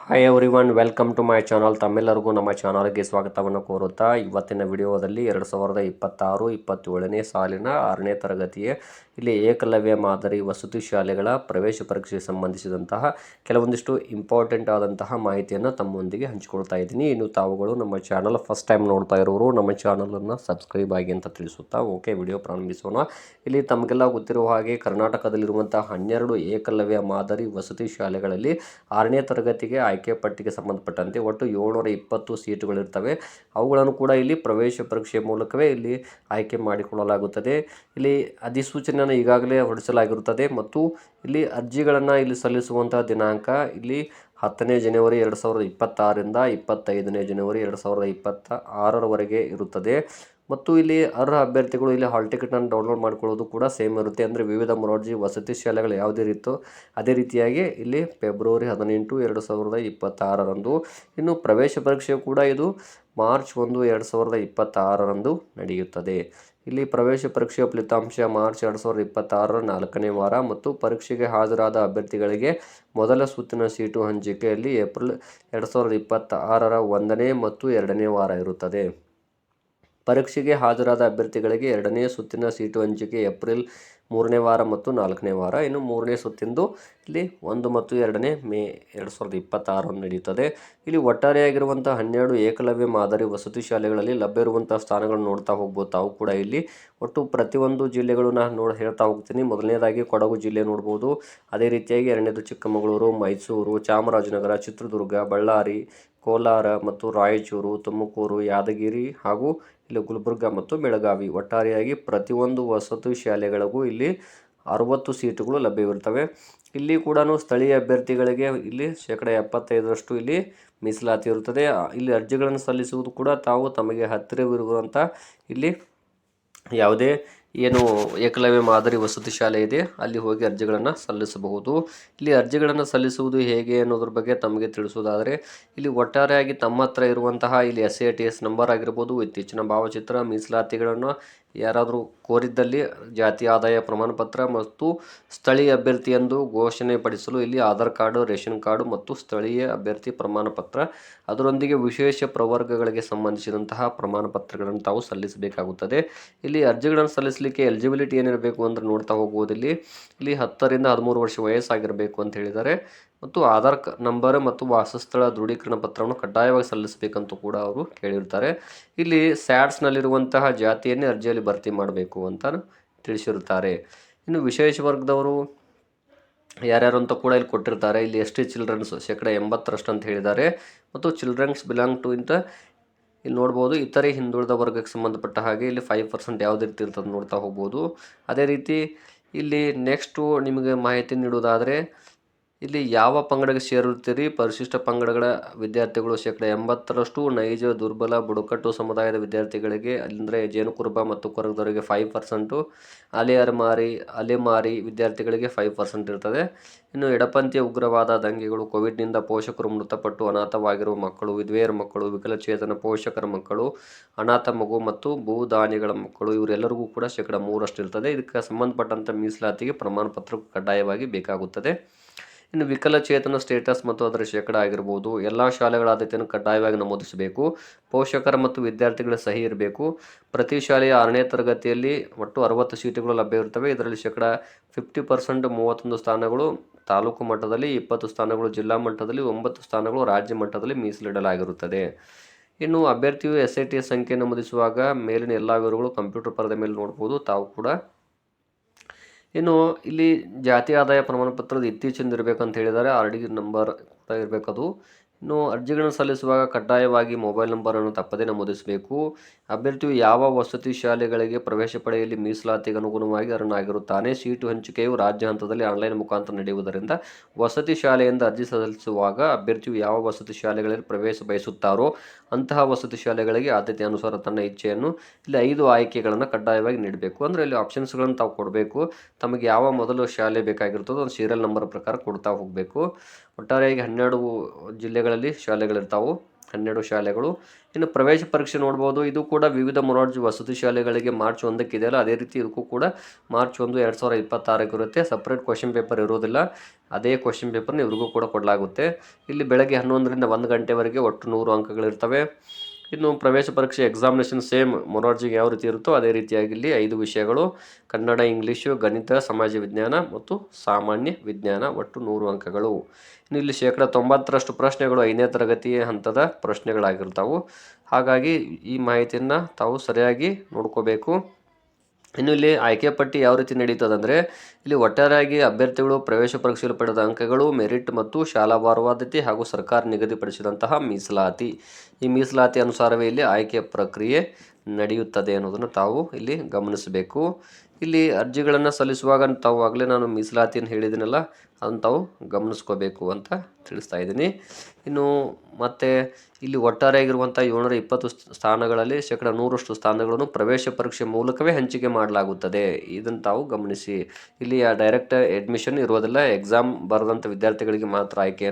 Hi everyone welcome to my channel ತಮ್ಮೆಲ್ಲರಿಗೂ ನಮ್ಮ ಚಾನಲ್ಗೆ ಸ್ವಾಗತವನ್ನು ಕೋರುತ್ತಾ, ಇವತ್ತಿನ ವಿಡಿಯೋದಲ್ಲಿ ಎರಡು ಸಾವಿರದ ಇಪ್ಪತ್ತಾರು, ಇಪ್ಪತ್ತೇಳನೇ ಸಾಲಿನ ಆರನೇ ತರಗತಿಯ ಇಲ್ಲಿ ಏಕಲವ್ಯ ಮಾದರಿ ವಸತಿ ಶಾಲೆಗಳ ಪ್ರವೇಶ ಪರೀಕ್ಷೆಗೆ ಸಂಬಂಧಿಸಿದಂತಹ ಕೆಲವೊಂದಿಷ್ಟು ಇಂಪಾರ್ಟೆಂಟ್ ಆದಂತಹ ಮಾಹಿತಿಯನ್ನು ತಮ್ಮೊಂದಿಗೆ ಹಂಚಿಕೊಳ್ತಾ ಇದ್ದೀನಿ. ಇನ್ನು ತಾವುಗಳು ನಮ್ಮ ಚಾನಲ್ ಫಸ್ಟ್ ಟೈಮ್ ನೋಡ್ತಾ ಇರೋರು, ನಮ್ಮ ಚಾನಲನ್ನು ಸಬ್ಸ್ಕ್ರೈಬ್ ಆಗಿ ಅಂತ ತಿಳಿಸುತ್ತಾ ಓಕೆ ವಿಡಿಯೋ ಪ್ರಾರಂಭಿಸೋಣ. ಇಲ್ಲಿ ತಮಗೆಲ್ಲ ಗೊತ್ತಿರುವ ಹಾಗೆ ಕರ್ನಾಟಕದಲ್ಲಿರುವಂತಹ ಹನ್ನೆರಡು ಏಕಲವ್ಯ ಮಾದರಿ ವಸತಿ ಶಾಲೆಗಳಲ್ಲಿ ಆರನೇ ತರಗತಿಗೆ ಆಯ್ಕೆ, ಪಟ್ಟಿಗೆ ಸಂಬಂಧಪಟ್ಟಂತೆ ಒಟ್ಟು ಏಳ್ನೂರ ಇಪ್ಪತ್ತು ಸೀಟುಗಳಿರ್ತವೆ. ಅವುಗಳನ್ನು ಕೂಡ ಇಲ್ಲಿ ಪ್ರವೇಶ ಪರೀಕ್ಷೆ ಮೂಲಕವೇ ಇಲ್ಲಿ ಆಯ್ಕೆ ಮಾಡಿಕೊಳ್ಳಲಾಗುತ್ತದೆ. ಇಲ್ಲಿ ಅಧಿಸೂಚನೆಯನ್ನು ಈಗಾಗಲೇ ಹೊರಡಿಸಲಾಗಿರುತ್ತದೆ ಮತ್ತು ಇಲ್ಲಿ ಅರ್ಜಿಗಳನ್ನು ಇಲ್ಲಿ ಸಲ್ಲಿಸುವಂತಹ ದಿನಾಂಕ ಇಲ್ಲಿ ಹತ್ತನೇ ಜನವರಿ ಎರಡು ಸಾವಿರದ ಇಪ್ಪತ್ತಾರರಿಂದ ಇಪ್ಪತ್ತೈದನೇ ಜನವರಿ ಎರಡು ಸಾವಿರದ ಇಪ್ಪತ್ತ ಆರರವರೆಗೆ ಇರುತ್ತದೆ. ಮತ್ತು ಇಲ್ಲಿ ಅರ್ಹ ಅಭ್ಯರ್ಥಿಗಳು ಇಲ್ಲಿ ಹಾಲ್ ಟಿಕೆಟನ್ನು ಡೌನ್ಲೋಡ್ ಮಾಡ್ಕೊಳ್ಳೋದು ಕೂಡ ಸೇಮ್ ಇರುತ್ತೆ. ಅಂದರೆ ವಿವಿಧ ಮೊರಾರ್ಜಿ ವಸತಿ ಶಾಲೆಗಳು ಯಾವುದೇ ರೀತಿಯೋ ಅದೇ ರೀತಿಯಾಗಿ ಇಲ್ಲಿ ಫೆಬ್ರವರಿ ಹದಿನೆಂಟು, ಎರಡು ಸಾವಿರದ ಇಪ್ಪತ್ತಾರರಂದು, ಇನ್ನು ಪ್ರವೇಶ ಪರೀಕ್ಷೆ ಕೂಡ ಇದು ಮಾರ್ಚ್ ಒಂದು, ಎರಡು ಸಾವಿರದ ಇಪ್ಪತ್ತಾರರಂದು ನಡೆಯುತ್ತದೆ. ಇಲ್ಲಿ ಪ್ರವೇಶ ಪರೀಕ್ಷೆಯ ಫಲಿತಾಂಶ ಮಾರ್ಚ್ ಎರಡು ಸಾವಿರದ ಇಪ್ಪತ್ತಾರರ ನಾಲ್ಕನೇ ವಾರ ಮತ್ತು ಪರೀಕ್ಷೆಗೆ ಹಾಜರಾದ ಅಭ್ಯರ್ಥಿಗಳಿಗೆ ಮೊದಲ ಸುತ್ತಿನ ಸೀಟು ಹಂಚಿಕೆಯಲ್ಲಿ ಏಪ್ರಿಲ್ ಎರಡು ಸಾವಿರದ ಇಪ್ಪತ್ತಾರರ ಒಂದನೇ ಮತ್ತು ಎರಡನೇ ವಾರ ಇರುತ್ತದೆ. ಪರೀಕ್ಷೆಗೆ ಹಾಜರಾದ ಅಭ್ಯರ್ಥಿಗಳಿಗೆ ಎರಡನೇ ಸುತ್ತಿನ ಸೀಟು ಹಂಚಿಕೆ ಏಪ್ರಿಲ್ ಮೂರನೇ ವಾರ ಮತ್ತು ನಾಲ್ಕನೇ ವಾರ. ಇನ್ನು ಮೂರನೇ ಸುತ್ತಿಂದು ಇಲ್ಲಿ ಒಂದು ಮತ್ತು ಎರಡನೇ ಮೇ ಎರಡು ಸಾವಿರದ ಇಪ್ಪತ್ತಾರನ್ನು ನಡೆಯುತ್ತದೆ. ಇಲ್ಲಿ ಒಟ್ಟಾರೆಯಾಗಿರುವಂಥ ಹನ್ನೆರಡು ಏಕಲವ್ಯ ಮಾದರಿ ವಸತಿ ಶಾಲೆಗಳಲ್ಲಿ ಲಭ್ಯ ಇರುವಂಥ ಸ್ಥಾನಗಳನ್ನು ನೋಡ್ತಾ ಹೋಗ್ಬೋದು ತಾವು ಕೂಡ ಇಲ್ಲಿ. ಒಟ್ಟು ಪ್ರತಿಯೊಂದು ಜಿಲ್ಲೆಗಳು ನಾನು ನೋಡಿ ಹೇಳ್ತಾ ಹೋಗ್ತೀನಿ. ಮೊದಲನೇದಾಗಿ ಕೊಡಗು ಜಿಲ್ಲೆ ನೋಡ್ಬೋದು. ಅದೇ ರೀತಿಯಾಗಿ ಎರಡನೇದು ಚಿಕ್ಕಮಗಳೂರು, ಮೈಸೂರು, ಚಾಮರಾಜನಗರ, ಚಿತ್ರದುರ್ಗ, ಬಳ್ಳಾರಿ, ಕೋಲಾರ ಮತ್ತು ರಾಯಚೂರು, ತುಮಕೂರು, ಯಾದಗಿರಿ ಹಾಗೂ ಇಲ್ಲಿ ಗುಲ್ಬರ್ಗ ಮತ್ತು ಬೆಳಗಾವಿ ಒಟ್ಟಾರೆಯಾಗಿ ಪ್ರತಿಯೊಂದು ವಸತಿ ಶಾಲೆಗಳಿಗೂ ಇಲ್ಲಿ ಅರವತ್ತು ಸೀಟುಗಳು ಲಭ್ಯವಿರ್ತವೆ ಇಲ್ಲಿ ಕೂಡ ಸ್ಥಳೀಯ ಅಭ್ಯರ್ಥಿಗಳಿಗೆ ಇಲ್ಲಿ ಶೇಕಡ ಎಪ್ಪತ್ತೈದರಷ್ಟು ಇಲ್ಲಿ ಮೀಸಲಾತಿ ಇರುತ್ತದೆ. ಇಲ್ಲಿ ಅರ್ಜಿಗಳನ್ನು ಸಲ್ಲಿಸುವುದು ಕೂಡ ತಾವು ತಮಗೆ ಹತ್ತಿರವಿರುವಂಥ ಇಲ್ಲಿ ಯಾವುದೇ ಏನು ಏಕಲವ್ಯ ಮಾದರಿ ವಸತಿ ಶಾಲೆ ಇದೆ, ಅಲ್ಲಿ ಹೋಗಿ ಅರ್ಜಿಗಳನ್ನು ಸಲ್ಲಿಸಬಹುದು. ಇಲ್ಲಿ ಅರ್ಜಿಗಳನ್ನು ಸಲ್ಲಿಸುವುದು ಹೇಗೆ ಅನ್ನೋದ್ರ ಬಗ್ಗೆ ತಮಗೆ ತಿಳಿಸುವುದಾದರೆ, ಇಲ್ಲಿ ಒಟ್ಟಾರೆಯಾಗಿ ತಮ್ಮ ಹತ್ರ ಇರುವಂತಹ ಇಲ್ಲಿ S A T S number ಆಗಿರ್ಬೋದು, ಇತ್ತೀಚಿನ ಭಾವಚಿತ್ರ ಮೀಸಲಾತಿಗಳನ್ನು ಯಾರಾದರೂ ಕೋರಿದ್ದಲ್ಲಿ ಜಾತಿ ಆದಾಯ ಪ್ರಮಾಣ ಪತ್ರ ಮತ್ತು ಸ್ಥಳೀಯ ಅಭ್ಯರ್ಥಿ ಎಂದು ಘೋಷಣೆ ಪಡಿಸಲು ಇಲ್ಲಿ ಆಧಾರ್ ಕಾರ್ಡು, ರೇಷನ್ ಕಾರ್ಡು ಮತ್ತು ಸ್ಥಳೀಯ ಅಭ್ಯರ್ಥಿ ಪ್ರಮಾಣ ಪತ್ರ ಅದರೊಂದಿಗೆ ವಿಶೇಷ ಪ್ರವರ್ಗಗಳಿಗೆ ಸಂಬಂಧಿಸಿದಂತಹ ಪ್ರಮಾಣ ಪತ್ರಗಳನ್ನು ತಾವು ಸಲ್ಲಿಸಬೇಕಾಗುತ್ತದೆ. ಇಲ್ಲಿ ಅರ್ಜಿಗಳನ್ನು ಸಲ್ಲಿಸಲಿಕ್ಕೆ ಎಲಿಜಿಬಿಲಿಟಿ ಏನಿರಬೇಕು ಅಂದರೆ ನೋಡ್ತಾ ಹೋಗುವುದಿಲ್ಲಿ ಇಲ್ಲಿ ಹತ್ತರಿಂದ ಹದಿಮೂರು ವರ್ಷ ವಯಸ್ಸಾಗಿರಬೇಕು ಅಂತ ಹೇಳಿದ್ದಾರೆ. ಮತ್ತು ಆಧಾರ್ ನಂಬರ್ ಮತ್ತು ವಾಸಸ್ಥಳ ದೃಢೀಕರಣ ಪತ್ರವನ್ನು ಕಡ್ಡಾಯವಾಗಿ ಸಲ್ಲಿಸಬೇಕಂತೂ ಕೂಡ ಅವರು ಕೇಳಿರ್ತಾರೆ. ಇಲ್ಲಿ ಸ್ಯಾಡ್ಸ್ನಲ್ಲಿರುವಂತಹ ಜಾತಿಯನ್ನೇ ಅರ್ಜಿಯಲ್ಲಿ ಭರ್ತಿ ಮಾಡಬೇಕು ಅಂತ ತಿಳಿಸಿರುತ್ತಾರೆ. ಇನ್ನು ವಿಶೇಷ ವರ್ಗದವರು ಯಾರ್ಯಾರು ಅಂತ ಕೂಡ ಇಲ್ಲಿ ಕೊಟ್ಟಿರ್ತಾರೆ. ಇಲ್ಲಿ ಎಸ್ ಟಿ ಚಿಲ್ಡ್ರನ್ಸ್ ಶೇಕಡ ಎಂಬತ್ತರಷ್ಟು ಅಂತ ಹೇಳಿದ್ದಾರೆ. ಮತ್ತು ಚಿಲ್ಡ್ರನ್ಸ್ ಬಿಲಾಂಗ್ ಟು ಇಂತ ಇಲ್ಲಿ ನೋಡ್ಬೋದು, ಇತರೆ ಹಿಂದುಳಿದ ವರ್ಗಕ್ಕೆ ಸಂಬಂಧಪಟ್ಟ ಹಾಗೆ ಇಲ್ಲಿ ಫೈವ್ ಪರ್ಸೆಂಟ್ ಯಾವುದೇ ರೀತಿ ಇರ್ತದೆ ನೋಡ್ತಾ ಹೋಗ್ಬೋದು. ಅದೇ ರೀತಿ ಇಲ್ಲಿ ನೆಕ್ಸ್ಟು ನಿಮಗೆ ಮಾಹಿತಿ ನೀಡುವುದಾದರೆ ಇಲ್ಲಿ ಯಾವ ಪಂಗಡಕ್ಕೆ ಸೇರುತ್ತೀರಿ? ಪರಿಶಿಷ್ಟ ಪಂಗಡಗಳ ವಿದ್ಯಾರ್ಥಿಗಳು ಶೇಕಡ ಎಂಬತ್ತರಷ್ಟು ನೈಜ, ದುರ್ಬಲ, ಬುಡಕಟ್ಟು ಸಮುದಾಯದ ವಿದ್ಯಾರ್ಥಿಗಳಿಗೆ ಅಂದರೆ ಜೇನುಕುರುಬ ಮತ್ತು ಕೊರಗದವರಿಗೆ ಫೈವ್ ಪರ್ಸೆಂಟು ಅಲೆಮಾರಿ ಅಲೆಮಾರಿ ವಿದ್ಯಾರ್ಥಿಗಳಿಗೆ ಫೈವ್ ಪರ್ಸೆಂಟ್ ಇರ್ತದೆ. ಇನ್ನು ಎಡಪಂಥೀಯ ಉಗ್ರವಾದ ದಂಗೆಗಳು ಕೋವಿಡ್ನಿಂದ ಪೋಷಕರು ಮೃತಪಟ್ಟು ಅನಾಥವಾಗಿರುವ ಮಕ್ಕಳು, ವಿಧವೆಯರ ಮಕ್ಕಳು, ವಿಕಲಚೇತನ ಪೋಷಕರ ಮಕ್ಕಳು, ಅನಾಥ ಮಗು ಮತ್ತು ಭೂದಾನಿಗಳ ಮಕ್ಕಳು ಇವರೆಲ್ಲರಿಗೂ ಕೂಡ ಶೇಕಡ ಮೂರಷ್ಟು ಇರ್ತದೆ. ಇದಕ್ಕೆ ಸಂಬಂಧಪಟ್ಟಂಥ ಮೀಸಲಾತಿಗೆ ಪ್ರಮಾಣ ಪತ್ರ ಕಡ್ಡಾಯವಾಗಿ ಬೇಕಾಗುತ್ತದೆ. ಇನ್ನು ವಿಕಲಚೇತನ ಸ್ಟೇಟಸ್ ಮತ್ತು ಅದರ ಶೇಕಡ ಆಗಿರ್ಬೋದು, ಎಲ್ಲ ಶಾಲೆಗಳ ಆದ್ಯತೆಯನ್ನು ಕಡ್ಡಾಯವಾಗಿ ನಮೂದಿಸಬೇಕು, ಪೋಷಕರ ಮತ್ತು ವಿದ್ಯಾರ್ಥಿಗಳ ಸಹಿ ಇರಬೇಕು. ಪ್ರತಿ ಶಾಲೆಯ ಆರನೇ ತರಗತಿಯಲ್ಲಿ ಒಟ್ಟು ಅರವತ್ತು ಸೀಟುಗಳು ಲಭ್ಯ ಇರ್ತವೆ ಇದರಲ್ಲಿ ಶೇಕಡ ಫಿಫ್ಟಿ ಪರ್ಸೆಂಟ್ ಮೂವತ್ತೊಂದು ಸ್ಥಾನಗಳು ತಾಲೂಕು ಮಟ್ಟದಲ್ಲಿ, ಇಪ್ಪತ್ತು ಸ್ಥಾನಗಳು ಜಿಲ್ಲಾ ಮಟ್ಟದಲ್ಲಿ, ಒಂಬತ್ತು ಸ್ಥಾನಗಳು ರಾಜ್ಯ ಮಟ್ಟದಲ್ಲಿ ಮೀಸಲಿಡಲಾಗಿರುತ್ತದೆ. ಇನ್ನು ಅಭ್ಯರ್ಥಿಯು ಎಸ್ ಐ ಟಿ ಸಂಖ್ಯೆ ನಮೂದಿಸುವಾಗ ಮೇಲಿನ ಎಲ್ಲ ವಿವರಗಳು ಕಂಪ್ಯೂಟರ್ ಪರದ ಮೇಲೆ ನೋಡ್ಬೋದು. ತಾವು ಕೂಡ ಇನ್ನು ಇಲ್ಲಿ ಜಾತಿ ಆದಾಯ ಪ್ರಮಾಣ ಪತ್ರದ ಇತ್ತೀಚಿನ ಇರಬೇಕಂತ ಹೇಳಿದ್ದಾರೆ ಆರ್ ಡಿ ನಂಬರ್ ಕೂಡ ಇರಬೇಕದು. ಇನ್ನು ಅರ್ಜಿಗಳನ್ನು ಸಲ್ಲಿಸುವಾಗ ಕಡ್ಡಾಯವಾಗಿ ಮೊಬೈಲ್ ನಂಬರನ್ನು ತಪ್ಪದೇ ನಮೂದಿಸಬೇಕು. ಅಭ್ಯರ್ಥಿಯು ಯಾವ ವಸತಿ ಶಾಲೆಗಳಿಗೆ ಪ್ರವೇಶ ಪಡೆಯಲಿ ಮೀಸಲಾತಿಗೆ ಅನುಗುಣವಾಗಿ ಅರ್ಹನಾಗಿರುತ್ತಾನೆ? ಸೀಟು ಹಂಚಿಕೆಯು ರಾಜ್ಯ ಹಂತದಲ್ಲಿ ಆನ್ಲೈನ್ ಮುಖಾಂತರ ನಡೆಯುವುದರಿಂದ ವಸತಿ ಶಾಲೆಯಿಂದ ಅರ್ಜಿ ಸಲ್ಲಿಸುವಾಗ ಅಭ್ಯರ್ಥಿಯು ಯಾವ ವಸತಿ ಶಾಲೆಗಳಲ್ಲಿ ಪ್ರವೇಶ ಬಯಸುತ್ತಾರೋ ಅಂತಹ ವಸತಿ ಶಾಲೆಗಳಿಗೆ ಆದ್ಯತೆ ಅನುಸಾರ ತನ್ನ ಇಚ್ಛೆಯನ್ನು ಇಲ್ಲಿ ಐದು ಆಯ್ಕೆಗಳನ್ನು ಕಡ್ಡಾಯವಾಗಿ ನೀಡಬೇಕು. ಅಂದರೆ ಇಲ್ಲಿ ಆಪ್ಷನ್ಸ್ಗಳನ್ನು ತಾವು ಕೊಡಬೇಕು. ತಮಗೆ ಯಾವ ಮೊದಲು ಶಾಲೆ ಬೇಕಾಗಿರುತ್ತದೋ ಒಂದು ಸೀರಿಯಲ್ ನಂಬರ್ ಪ್ರಕಾರ ಕೊಡ್ತಾ ಹೋಗಬೇಕು. ಒಟ್ಟಾರೆಯಾಗಿ ಹನ್ನೆರಡು ಜಿಲ್ಲೆಗಳಲ್ಲಿ ಶಾಲೆಗಳಿರ್ತಾವೆ, ಹನ್ನೆರಡು ಶಾಲೆಗಳು. ಇನ್ನು ಪ್ರವೇಶ ಪರೀಕ್ಷೆ ನೋಡ್ಬೋದು, ಇದು ಕೂಡ ವಿವಿಧ ಮೊರಾರ್ಜಿ ವಸತಿ ಶಾಲೆಗಳಿಗೆ ಮಾರ್ಚ್ ಒಂದಕ್ಕೆ ಇದೆಯಲ್ಲ, ಅದೇ ರೀತಿ ಇದಕ್ಕೂ ಕೂಡ ಮಾರ್ಚ್ ಒಂದು ಎರಡು ಸಾವಿರ ಇಪ್ಪತ್ತಾರಕ್ಕೆ ಇರುತ್ತೆ. ಸಪ್ರೇಟ್ ಕ್ವಶನ್ ಪೇಪರ್ ಇರೋದಿಲ್ಲ, ಅದೇ ಕ್ವಶನ್ ಪೇಪರ್ನ ಇವ್ರಿಗೂ ಕೂಡ ಕೊಡಲಾಗುತ್ತೆ. ಇಲ್ಲಿ ಬೆಳಗ್ಗೆ ಹನ್ನೊಂದರಿಂದ ಒಂದು ಗಂಟೆವರೆಗೆ ಒಟ್ಟು ನೂರು ಅಂಕಗಳಿರ್ತವೆ. ಇನ್ನು ಪ್ರವೇಶ ಪರೀಕ್ಷೆ ಎಕ್ಸಾಮಿನೇಷನ್ ಸೇಮ್ ಮೊರಾರ್ಜಿಗೆ ಯಾವ ರೀತಿ ಇರುತ್ತೋ ಅದೇ ರೀತಿಯಾಗಿ ಇಲ್ಲಿ ಐದು ವಿಷಯಗಳು. ಕನ್ನಡ, ಇಂಗ್ಲೀಷು, ಗಣಿತ, ಸಮಾಜ ವಿಜ್ಞಾನ ಮತ್ತು ಸಾಮಾನ್ಯ ವಿಜ್ಞಾನ ಒಟ್ಟು ನೂರು ಅಂಕಗಳು. ಇನ್ನು ಇಲ್ಲಿ ಶೇಕಡ ತೊಂಬತ್ತರಷ್ಟು ಪ್ರಶ್ನೆಗಳು ಐದನೇ ತರಗತಿ ಹಂತದ ಪ್ರಶ್ನೆಗಳಾಗಿರ್ತಾವೆ. ಹಾಗಾಗಿ ಈ ಮಾಹಿತಿಯನ್ನು ತಾವು ಸರಿಯಾಗಿ ನೋಡ್ಕೋಬೇಕು. ಇನ್ನು ಇಲ್ಲಿ ಆಯ್ಕೆ ಪಟ್ಟಿ ಯಾವ ರೀತಿ ನಡೀತದೆ ಅಂದರೆ ಇಲ್ಲಿ ಒಟ್ಟಾರೆಯಾಗಿ ಅಭ್ಯರ್ಥಿಗಳು ಪ್ರವೇಶ ಪರೀಕ್ಷೆಯಲ್ಲಿ ಪಡೆದ ಅಂಕಗಳು ಮೆರಿಟ್ ಮತ್ತು ಶಾಲಾ ಭಾರವಾದತೆ ಹಾಗೂ ಸರ್ಕಾರ ನಿಗದಿಪಡಿಸಿದಂತಹ ಮೀಸಲಾತಿ. ಈ ಮೀಸಲಾತಿ ಅನುಸಾರವೇ ಇಲ್ಲಿ ಆಯ್ಕೆ ಪ್ರಕ್ರಿಯೆ ನಡೆಯುತ್ತದೆ ಅನ್ನೋದನ್ನು ತಾವು ಇಲ್ಲಿ ಗಮನಿಸಬೇಕು. ಇಲ್ಲಿ ಅರ್ಜಿಗಳನ್ನು ಸಲ್ಲಿಸುವಾಗ ತಾವು ಆಗಲೇ ನಾನು ಮೀಸಲಾತಿಯನ್ನು ಹೇಳಿದ್ದೀನಲ್ಲ ಅದನ್ನು ತಾವು ಗಮನಿಸ್ಕೋಬೇಕು ಅಂತ ತಿಳಿಸ್ತಾ ಇದ್ದೀನಿ. ಇನ್ನು ಮತ್ತು ಇಲ್ಲಿ ಒಟ್ಟಾರೆಯಾಗಿರುವಂಥ ಏಳ್ನೂರ ಇಪ್ಪತ್ತು ಸ್ಥಾನಗಳಲ್ಲಿ ಶೇಕಡ ನೂರಷ್ಟು ಸ್ಥಾನಗಳನ್ನು ಪ್ರವೇಶ ಪರೀಕ್ಷೆ ಮೂಲಕವೇ ಹಂಚಿಕೆ ಮಾಡಲಾಗುತ್ತದೆ. ಇದನ್ನು ತಾವು ಗಮನಿಸಿ. ಇಲ್ಲಿ ಡೈರೆಕ್ಟ್ ಅಡ್ಮಿಷನ್ ಇರೋದಿಲ್ಲ ಎಕ್ಸಾಮ್ ಬರೆದಂಥ ವಿದ್ಯಾರ್ಥಿಗಳಿಗೆ ಮಾತ್ರ ಆಯ್ಕೆಯನ್ನು